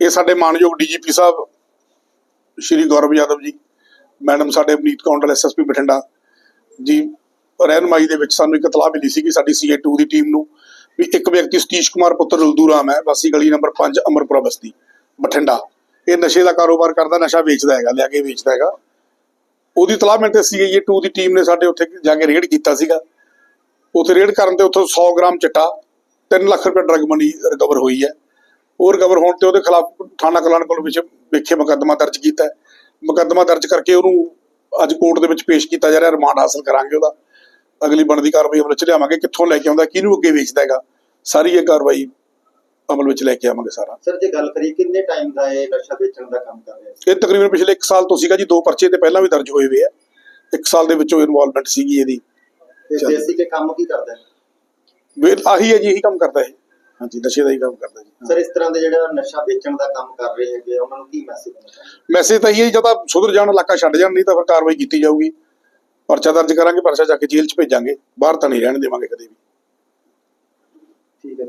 ਇਹ ਸਾਡੇ ਮਾਨਯੋਗ ਡੀਜੀਪੀ ਸਾਹਿਬ, ਸ਼੍ਰੀ ਗੌਰਵ ਯਾਦਵ ਜੀ, ਮੈਡਮ ਸਾਡੇ ਅਮਨੀਤ ਕੌਂਡਲ ਐਸਐਸਪੀ ਬਠਿੰਡਾ ਜੀ, ਰਹਿਨਮਾਈ ਦੇ ਵਿੱਚ ਸਾਨੂੰ ਇੱਕ ਇਤਲਾਹ ਮਿਲੀ ਸੀ ਕਿ ਸਾਡੀ ਸੀਏ2 ਦੀ ਟੀਮ ਨੂੰ ਵੀ ਇੱਕ ਵਿਅਕਤੀ ਸਤੀਸ਼ ਕੁਮਾਰ ਪੁੱਤਰ ਰੁਲਦੂ ਰਾਮ ਹੈ, ਵਾਸੀ ਗਲੀ ਨੰਬਰ 5 ਅਮਰਪੁਰਾ ਬਸਤੀ, ਬਠਿੰਡਾ। ਇਹ ਨਸ਼ੇ ਦਾ ਕਾਰੋਬਾਰ ਕਰਦਾ, ਨਸ਼ਾ ਵੇਚਦਾ ਹੈਗਾ, ਲਿਆ ਕੇ ਵੇਚਦਾ ਹੈਗਾ। ਉਹਦੀ ਇਤਲਾਹ ਮਿਲ ਤੇ ਸੀਏ2 ਦੀ ਟੀਮ ਨੇ ਸਾਡੇ ਉੱਥੇ ਜਾ ਕੇ ਰੇਡ ਕੀਤਾ ਸੀਗਾ। ਉੱਥੇ ਰੇਡ ਕਰਨ ਤੇ ਉੱਥੋਂ 100 ਗ੍ਰਾਮ ਚਿੱਟਾ 3 ਲੱਖ ਰੁਪਏ ਡਰਗ ਮਨੀ ਰਿਕਵਰ ਹੋਈ ਹੈ। ਉਹ ਰਿਕਵਰ ਹੋਣ ਤੇ ਉਹਦੇ ਖਿਲਾਫ ਥਾਣਾ ਕਲਾਨ ਕੋਲ ਵਿੱਚ ਵਿਖੇ ਮੁਕੱਦਮਾ ਦਰਜ ਕੀਤਾ ਹੈ। ਮੁਕੱਦਮਾ ਦਰਜ ਕਰਕੇ ਉਹਨੂੰ ਅੱਜ ਕੋਰਟ ਦੇ ਵਿੱਚ ਪੇਸ਼ ਕੀਤਾ ਜਾ ਰਿਹਾ ਰਿਮਾਂਡ ਹਾਸਲ ਕਰਾਂਗੇ ਉਹਦਾ। ਅਗਲੀ ਬਣਦੀ ਕਾਰਵਾਈ ਅਮਲ ਵਿੱਚ ਲਿਆਵਾਂਗੇ ਕਿੱਥੋਂ ਲੈ ਕੇ ਆਉਂਦਾ ਕਿਹਨੂੰ ਅੱਗੇ ਵੇਚਦਾ ਹੈਗਾ। ਸਾਰੀ ਇਹ ਕਾਰਵਾਈ ਅਮਲ ਵਿੱਚ ਲੈ ਕੇ ਆਵਾਂਗੇ ਸਾਰਾ। ਸਰ ਜੇ ਗੱਲ ਕਰੀਏ ਕਿੰਨੇ ਟਾਈਮ ਦਾ ਇਹ ਨਸ਼ਾ ਵੇਚਣ ਦਾ ਕੰਮ ਕਰ ਰਿਹਾ ਇਹ ਤਕਰੀਬਨ ਪਿਛਲੇ 1 ਸਾਲ ਤੋਂ ਸੀਗਾ ਜੀ ਦੋ ਪਰਚੇ ਤੇ ਪਹਿਲਾਂ ਵੀ ਦਰਜ ਹੋਏ ਹੋਏ ਆ। 1 ਸਾਲ ਦੇ ਵਿੱਚੋਂ ਇਨਵੋਲਵਮੈਂਟ ਸੀਗੀ ਇਹਦੀ। ਤੇ। ਦੇਸੀ ਕੇ ਕੰਮ ਕੀ ਕਰਦਾ ਹੈ? ਵੀ ਆਹੀ ਹੈ ਜੀ ਇਹੀ ਕੰਮ ਕਰਦਾ ਹੈ। ਹਾਂਜੀ ਨਸ਼ੇ ਦਾ ਹੀ ਕੰਮ ਕਰਦਾ ਜੀ। ਸਰ ਇਸ ਤਰ੍ਹਾਂ ਦੇ ਜਿਹੜਾ ਨਸ਼ਾ ਵੇਚਣ ਦਾ ਕੰਮ ਕਰ ਰਹੇ ਹੈਗੇ ਆ, ਉਹਨਾਂ ਨੂੰ ਕੀ ਮੈਸੇਜ ਦੇਣਾ ਚਾਹੁੰਦੇ ਮੈਸੇਜ ਤਾਂ ਇਹ ਹੈ ਜਦੋਂ ਸੁਧਰ ਜਾਣ ਇਲਾਕਾ ਛੱਡ ਜਾਣ ਨਹੀਂ ਤਾਂ ਫਿਰ ਕਾਰਵਾਈ ਕੀਤੀ ਜਾਊਗੀ। ਪਰਚਾ ਦਰਜ ਕਰਾਂਗੇ ਪਰਚਾ ਜਾ ਕੇ ਜੇਲ੍ਹ 'ਚ ਭੇਜਾਂਗੇ ਬਾਹਰ ਤਾਂ ਨਹੀਂ ਰਹਿਣ ਦੇਵਾਂਗੇ ਕਦੇ ਵੀ। ਠੀਕ ਹੈ